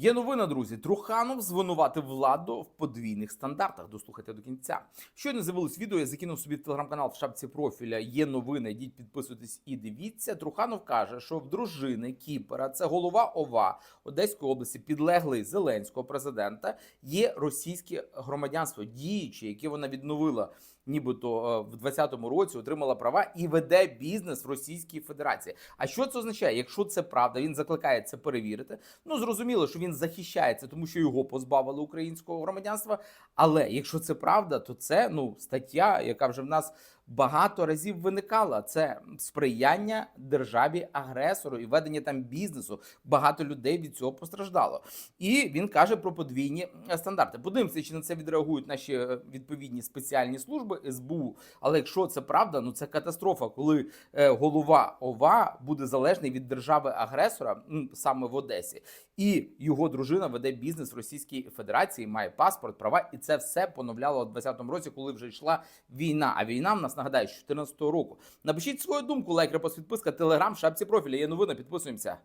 Є новина, друзі. Труханов звинуватив владу в подвійних стандартах. Дослухайте до кінця. Щойно з'явилось відео, я закинув собі в телеграм-канал в шапці профіля. Є новини. Йдіть, підписуйтесь і дивіться. Труханов каже, що в дружини Кіпера, це голова ОВА Одеської області, підлеглий зеленського президента, є російське громадянство, діючі, яке вона відновила. Нібито е, в 2020 році отримала права і веде бізнес в Російській Федерації. А що це означає? Якщо це правда, він закликає це перевірити. Ну зрозуміло, що він захищається, тому що його позбавили українського громадянства. Але якщо це правда, то це ну стаття, яка вже в нас багато разів виникала. Це сприяння державі агресору і ведення там бізнесу. Багато людей від цього постраждало. І він каже про подвійні е, стандарти. Подивимося, чи на це відреагують наші е, відповідні спеціальні служби СБУ. Але якщо це правда, ну це катастрофа, коли е, голова ОВА буде залежний від держави агресора, саме в Одесі, і його дружина веде бізнес в Російській Федерації, має паспорт, права, і це все поновляло у 2020 році, коли вже йшла війна. А війна в нас нагадаю з 2014 року. Напишіть свою думку, лайк, репост, підписка, телеграм, шапці профіля. Є новини, підписуємося.